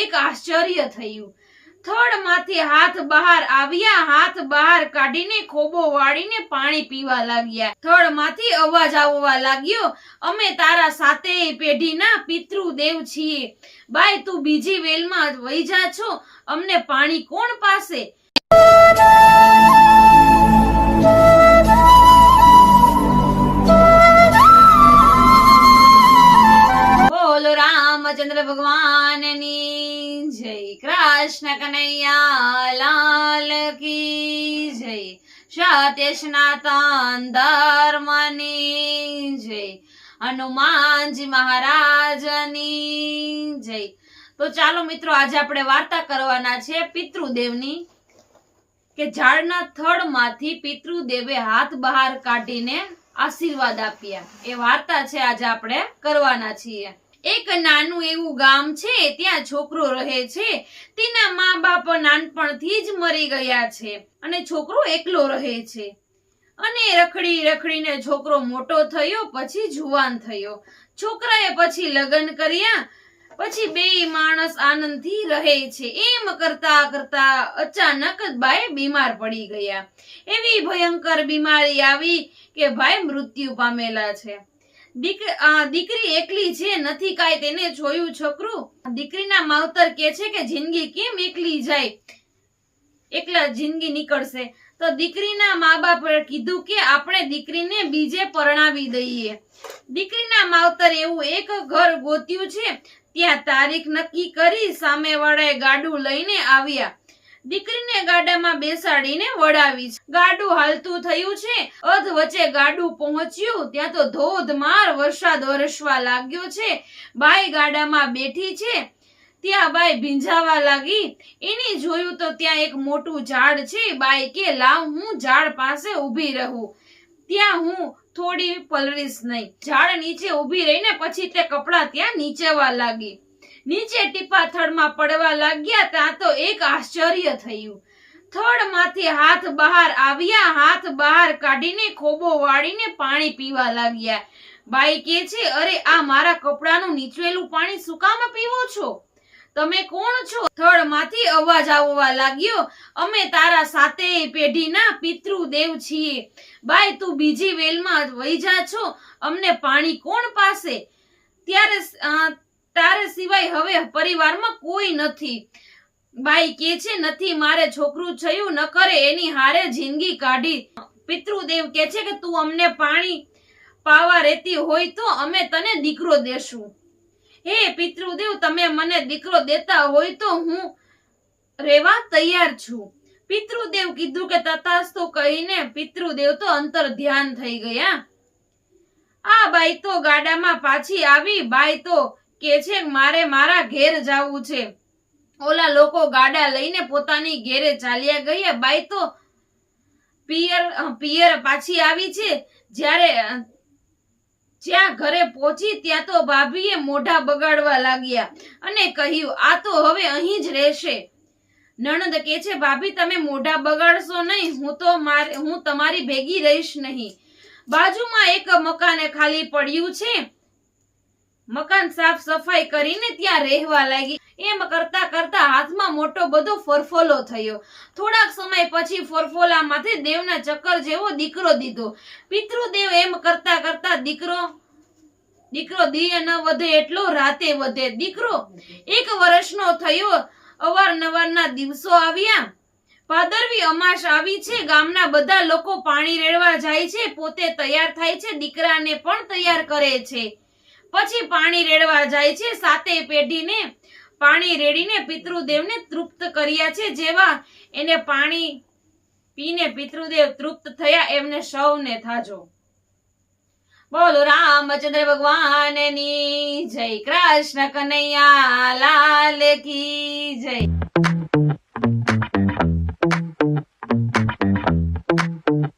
એક આશ્ચર્ય થયું. થડમાંથી હાથ બહાર આવ્યા, હાથ બહાર કાઢીને ખોબો વાળીને પાણી પીવા લાગ્યા. થડમાંથી અવાજ આવવા લાગ્યો, અમે તારા સાથે પેઢીના પિતૃદેવ છીએ. બાય તું બીજી વેલમાં વહી જા છો. અમને પાણી કોણ પાસે રામચંદ્ર ભગવાનની જય. કૃષ્ણ કનૈયા લાલ કી જય. સત્ય સનાતન ધર્મની જય. હનુમાનજી મહારાજની જય. તો ચાલો મિત્રો, આજે આપણે વાર્તા કરવાના છે પિતૃદેવની, કે ઝાડના થડમાંથી પિતૃદેવે હાથ બહાર કાઢીને આશીર્વાદ આપ્યા. એ વાર્તા છે આજે આપણે કરવાના છીએ. એક નાનું એવું ગામ છે, ત્યાં છોકરો રહે છે. તેના મા બાપ નાનપણથી જ મરી ગયા છે અને છોકરો એકલો રહે છે. અને રખડી રખડીને છોકરો મોટો થયો, પછી જુવાન થયો. છોકરાએ પછી લગ્ન કર્યા, પછી બે માણસ આનંદથી રહે છે. એમ કરતા કરતા અચાનક જ બાઈ બીમાર પડી ગયા. એવી ભયંકર બીમારી આવી કે ભાઈ મૃત્યુ પામેલા છે. દીકરી એકલી છે, નથી કાંઈ તેને જોયું છોકરું? દીકરીના માવતર કે છે કે જિંદગી કેમ એકલી જાય? એકલા જિંદગી નીકળશે. તો દીકરીના મા બાપ કીધું કે આપણે દીકરીને બીજે પરણાવી દઈએ. દીકરીના માવતર એવું એક ઘર ગોત્યું છે, ત્યાં તારીખ નક્કી કરી સામેવાળાએ ગાડું લઈને આવ્યા. દીકરીને ગાડામાં બેસાડીને વડાવી છે. ગાડું હાલતું થયું છે. અધ વચ્ચે ગાડું પહોંચ્યું. ત્યાં તો ધોધમાર વરસાદ વરસવા લાગ્યો છે. બાઈ ગાડામાં બેઠી છે. ત્યાં બાઈ ભીંજાવા લાગી. એની જોયું તો ત્યાં એક મોટું ઝાડ છે. બાઈ કે, લાવ, હું ઝાડ પાસે ઊભી રહું. ત્યાં હું થોડી પલળીશ નહીં. ઝાડ નીચે ઊભી રહીને પછી તે કપડા ત્યાં નીચેવા લાગી. નીચે ટીપા થડમાં પડવા લાગ્યા ત્યાં તો એક આશ્ચર્ય થયું. થડમાંથી હાથ બહાર આવ્યા, હાથ બહાર કાઢીને ખોબો વાળીને પાણી પીવા લાગ્યા. બાઈ કે છે, અરે, આ મારા કપડાનું નીચવેલું પાણી શું કામ પીવો છો? તમે કોણ છો? થડમાંથી અવાજ આવવા લાગ્યો, અમે તારા સાથે પેઢીના પિતૃદેવ છીએ. બાઈ, તું બીજી વેલમાં વહી જા છો. અમને પાણી કોણ પાસે ત્યારે તારે સિવાય હવે પરિવારમાં કોઈ નથી. બાઈ કે છે, નથી, મારે છોકરું થયું, ન કરે, એની હારે જિંદગી કાઢી. પિતૃદેવ કે છે કે, તું અમને પાણી પાવા રહેતી હોય તો અમે તને દીકરો દેશું. હે પિતૃદેવ, તમે મને દીકરો દેતા હોય તો હું રહેવા તૈયાર છું. પિતૃદેવ કીધું કે, તથાસ્તુ કહીને પિતૃદેવ તો અંતર ધ્યાન થઈ ગયા. આ બાઈ તો ગાડામાં પાછી આવી, બાઈ તો કે છે, મારે મારા ઘેર જાવું છે. ઓલા લોકો ગાડા લઈને પોતાની ઘેરે ચાલ્યા ગયા. બાઈ તો પિયર પિયર પાછી આવી છે. જ્યારે જ્યાં ઘરે પહોંચી ત્યાં તો ભાભીએ મોઢા બગાડવા લાગ્યા અને કહ્યું, આ તો હવે અહીં જ રહેશે. નણંદ કે છે, ભાભી, તમે મોઢા બગાડશો નહીં. હું તો મારે, હું તમારી ભેગી રહીશ નહીં. બાજુમાં એક મકાને ખાલી પડ્યું છે. મકાન સાફ સફાઈ કરીને ત્યાં રહેવા લાગી. એમ કરતા કરતા હાથમાં મોટો બધો ફરફોલો થયો. થોડાક સમય પછી ફરફોલામાંથી દેવના ચક્કર જેવો દીકરો દીધો. પિતૃદેવ એમ કરતા કરતા દીકરો દીકરો દિય ન વધે એટલો રાતે વધે. દીકરો, એક વર્ષનો થયો. અવારનવારના દિવસો આવ્યા. ભાદરવી અમાસ આવી છે. ગામના બધા લોકો પાણી રેડવા જાય છે. પોતે તૈયાર થાય છે. દીકરાને પણ તૈયાર કરે છે. પછી પાણી રેડવા જાય છે. સાતે પેઢીને પાણી રેડીને પિતૃદેવને તૃપ્ત કર્યા છે. જેવા એને પાણી પીને પિતૃદેવ તૃપ્ત થયા એમને સૌને થાજો. બોલો, રામચંદ્ર ભગવાનની જય. કૃષ્ણ કનૈયા, લાલ કી જય.